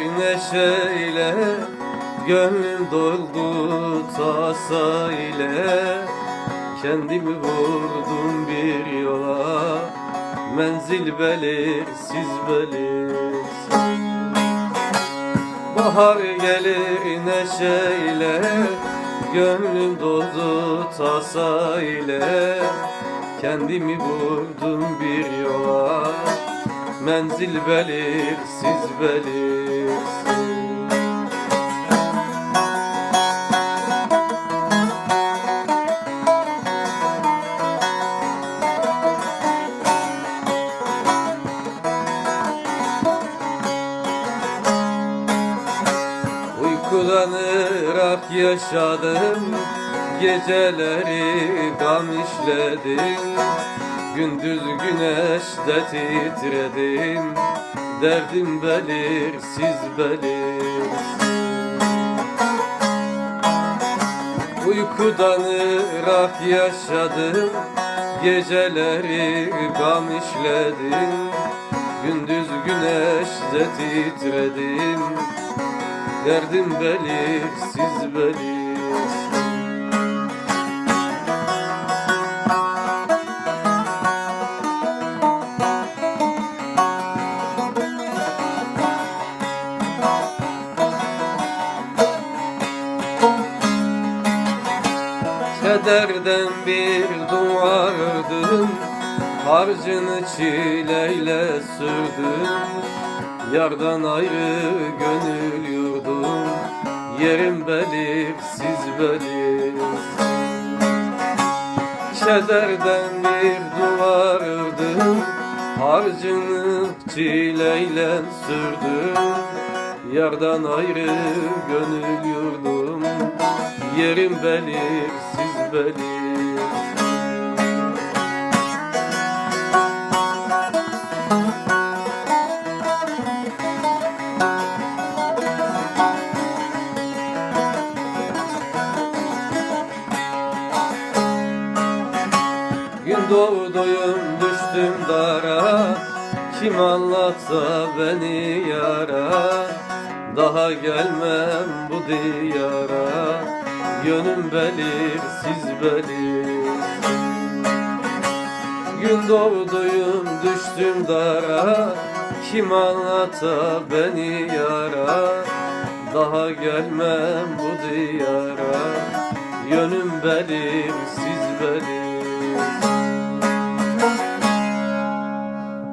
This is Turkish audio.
Neşeyle Gönlüm doldu tasa ile Kendimi vurdum bir yola Menzil belirsiz belirsiz. Bahar gelir neşeyle Gönlüm doldu tasa ile Kendimi vurdum bir yola Menzil belirsiz belirsiz Uykudan ırak yaşadım. Geceleri gam işledim. Gündüz güneşte titredim Derdim belirsiz belirsiz Uykudan ırak yaşadım Geceleri gam işledim. Gündüz güneşte titredim. Derdim belirsiz belirsiz Kederden bir duvardım. Harcını çileyle sürdüm. Yardan ayrı gönül yurdum. Yerim belirsiz belirsiz Kederden bir duvardım. Harcını çileyle sürdüm. Yardan ayrı gönül yurdum. Yerim belirsiz belirsiz Gün doğduyum düştüm dara. Kim anlatsa beni yara? Daha gelmem bu diyara Yönüm belirsiz belirsiz Gün doğduyum düştüm dara. Kim anlata beni yara? Daha gelmem bu diyara. Yönüm belirsiz belirsiz